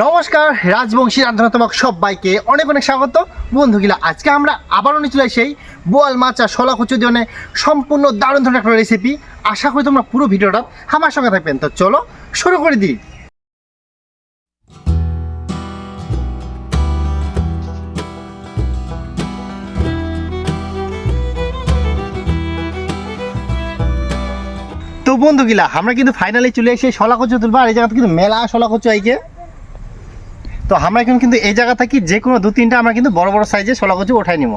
নমস্কার রাজবংশী রান্ধনা তোমাকে সবাইকে অনেক অনেক স্বাগত। বন্ধুগুলা, আজকে আমরা আবারও নিয়ে চলে সেই বোয়াল মাছ আর শলা কুচু দিয়ে সম্পূর্ণ দারুণ ধরনের একটা রেসিপি আশা করি তোমরা পুরো ভিডিওটা আমার সঙ্গে থাকবেন। তো চলো, শুরু করে দিই। তো বন্ধুগুলা, আমরা কিন্তু ফাইনালি চলে এসে শলা কচু তুলবো আর এই জায়গাতে কিন্তু মেলা শলা কচু আইকে তো আমরা এখন কিন্তু এই জায়গা থাকি যে কোনো দু তিনটা আমরা কিন্তু বড় বড় সাইজে শলা কচু ওঠাই নিব।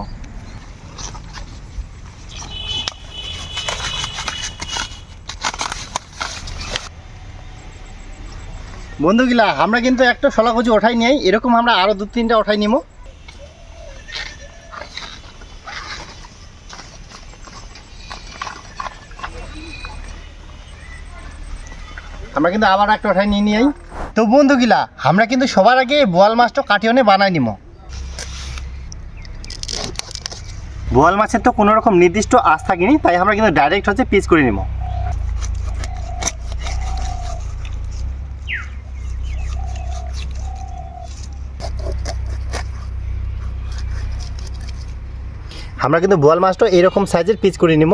বন্ধুগুলা, আমরা কিন্তু একটা শলা কচু ওঠাই নিই এরকম আমরা আরও দু তিনটা ওঠাই নিব। আমরা কিন্তু আবার একটা ওঠাই নিয়ে নিই তো বন্ধুগুলা আমরা কিন্তু সবার আগে বোয়াল মাছটা কাটিওনে বানাই নিব বোয়াল মাছের তো কোনো রকম নির্দিষ্ট আশ থাকেনি, তাই আমরা কিন্তু ডাইরেক্ট হচ্ছে পিস করে নিব আমরা কিন্তু বোয়াল মাছটা এইরকম সাইজের পিস করে নিব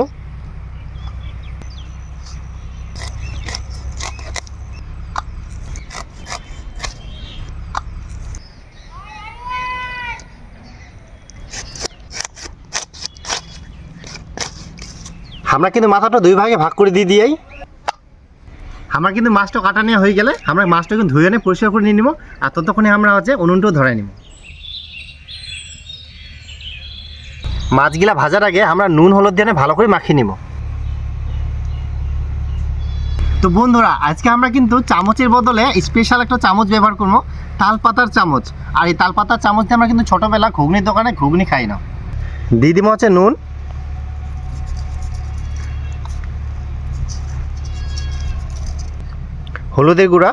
আমরা কিন্তু মাথাটা দুই ভাগে ভাগ করে দিয়ে দিই আমরা কিন্তু মাছটা কাটা নেওয়া হয়ে গেলে আমরা মাছটা কিন্তু ধুয়ে নিয়ে পরিষ্কার করে নিয়ে নিব আর ততক্ষণে আমরা হচ্ছে উনুনটাও ধরে নিব। মাছগুলা ভাজার আগে আমরা নুন হলুদ দিয়ে ভালো করে মাখিয়ে নিব। তো বন্ধুরা আজকে আমরা কিন্তু চামচের বদলে স্পেশাল একটা চামচ ব্যবহার করব তাল পাতার চামচ। আর এই তাল পাতার চামচ দিয়ে আমরা কিন্তু ছোটোবেলা ঘুগনির দোকানে ঘুগনি খাই না। দিয়ে দিব হচ্ছে নুন। হলুদের গুঁড়া।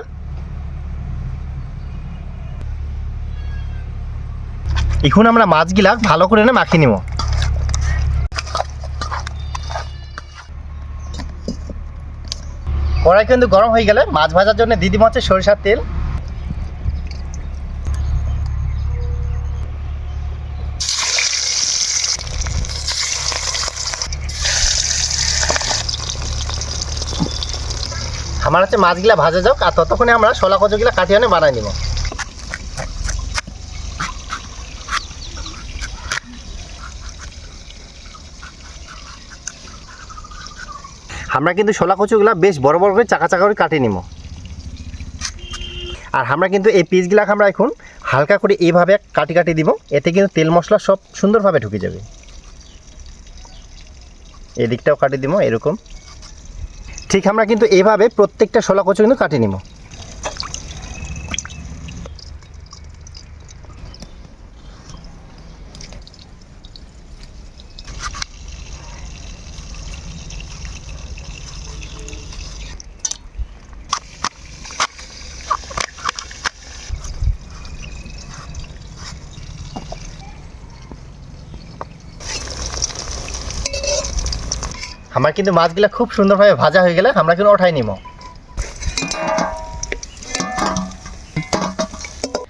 এখন আমরা মাছগুলা ভালো করে না মাখিয়ে নিব। কড়াই কিন্তু গরম হয়ে গেলে মাছ ভাজার জন্য দিদি মাছের সরিষার তেল। আমার হচ্ছে মাছগুলা ভাজা যাক, আর ততক্ষণে আমরা শলা কচুগুলা কাটিয়ে এনে বানাই নিব। আমরা কিন্তু শলা কচুগুলা বেশ বড় বড় করে চাকা চাকা করে কাটিয়ে নিব। আর আমরা কিন্তু এই পিসগুলা আমরা এখন হালকা করে এইভাবে কাটি কাটি দিব, এতে কিন্তু তেল মশলা সব সুন্দরভাবে ঢুকে যাবে। এদিকটাও কাটি দিব, এরকম। ঠিক আমরা কিন্তু এভাবে প্রত্যেকটা শোলা কচু কিন্তু কাটিয়ে নিব। আমার কিন্তু মাছগুলা খুব সুন্দরভাবে ভাজা হয়ে গেলে আমরা কিন্তু ওঠাই নিব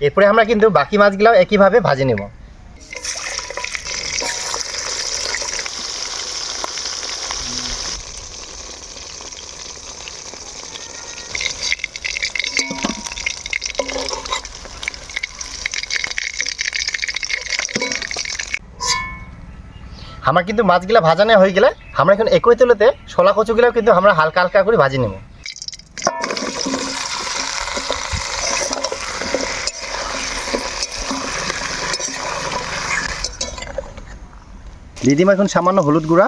এরপরে আমরা কিন্তু বাকি মাছগুলাও একইভাবে ভাজে নেব আমার কিন্তু মাছগুলা ভাজানো হয়ে গেলে আমরা এখন একই তেলেতে শোলা কচুগুলাও কিন্তু আমরা হালকা হালকা করে ভাজি নেব। দিদিমা এখন সামান্য হলুদ গুঁড়া।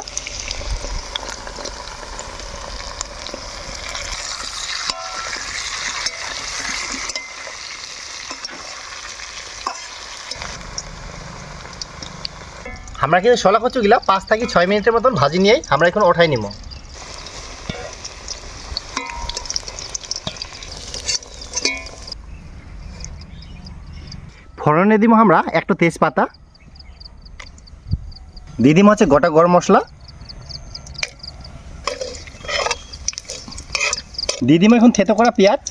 আমরা কিন্তু শলা কচুগুলা পাঁচ থেকে ছয় মিনিটের মতন ভাজি নিয়েই আমরা এখন ওঠাই নিব ফোড়নে দিব আমরা একটা তেজপাতা। দিয়ে দিব হচ্ছে গোটা গরম মশলা। দিয়ে দিব এখন থেতো করা পেঁয়াজ।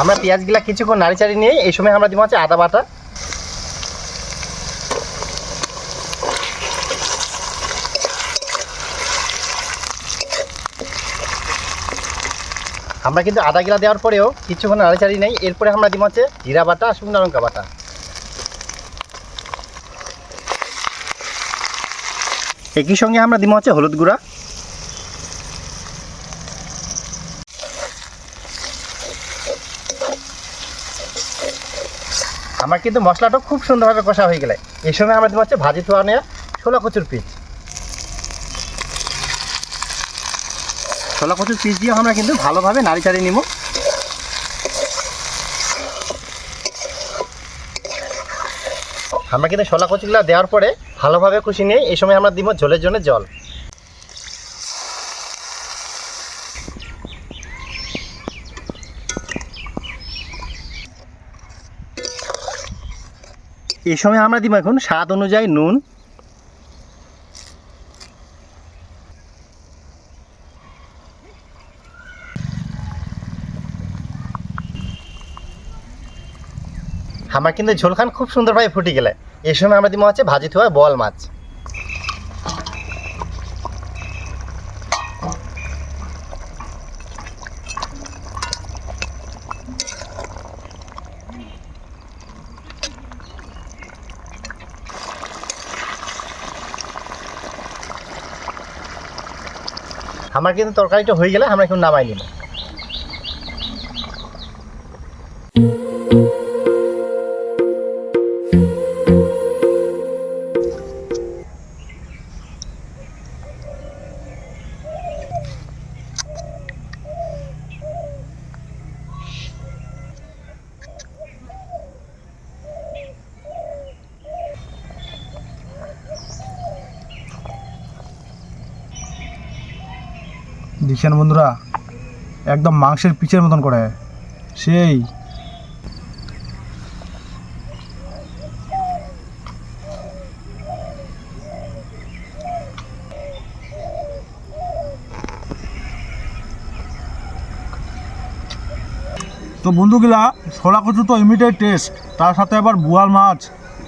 আমরা পেঁয়াজগুলা কিছুক্ষণ নাড়ি চাড়ি নিয়ে এই সময় আমরা দিব হচ্ছে আদা বাটা। আমরা কিন্তু আদা গিলা দেওয়ার পরেও কিছুক্ষণ নাড়াচাড়ি নেই, এরপরে আমরা দিব হচ্ছে জিরা বাটা, শুকনো লঙ্কা বাটা। একই সঙ্গে আমরা দিব হচ্ছে হলুদ গুঁড়া। আমার কিন্তু মশলাটা খুব সুন্দরভাবে কষা হয়ে গেলে। এই সময় আমরা দিব হচ্ছে ভাজি থোয়া নেওয়া ছোলা কচুর পিস। ছোলা কচুর পিস দিয়ে আমরা কিন্তু ভালোভাবে নাড়ি চাড়িয়ে নিব। আমরা কিন্তু ছোলা কচুগুলো দেওয়ার পরে ভালোভাবে খুশি নিয়ে এই সময় আমরা দিব ঝোলের জন্য জল। এই সময় আমরা দিব এখন স্বাদ অনুযায়ী নুন। আমার কিন্তু ঝোলখান খুব সুন্দরভাবে ফুটে গেলে। এই সময় আমরা দিব হচ্ছে ভাজি থোয়া বল মাছ। আমার কিন্তু তরকারিটা হয়ে গেলে আমরা এখন নামাই নিব। দেখছেন বন্ধুরা, একদম মাংসের পিচের মতন করে। সেই। তো বন্ধুগুলা, ছোলা কচু তো ইমিডিয়েট টেস্ট তার সাথে আবার বুয়াল মাছ,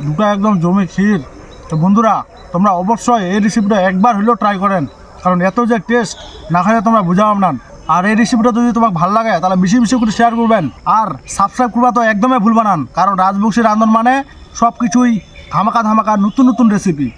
দুটো একদম জমে ক্ষীর। তো বন্ধুরা, তোমরা অবশ্যই এই রেসিপিটা একবার হলেও ট্রাই করেন। কারণ এত যে টেস্ট না খাইলে তোমরা বুঝাও না। আর এই রেসিপিটা যদি তোমাকে ভালো লাগে, তাহলে বেশি বেশি করে শেয়ার করবেন। আর সাবস্ক্রাইব করবা তো একদমই ভুলবা না। কারণ রাজবংশী রান্ধন মানে সব কিছুই ধামাকা ধামাকা নতুন নতুন রেসিপি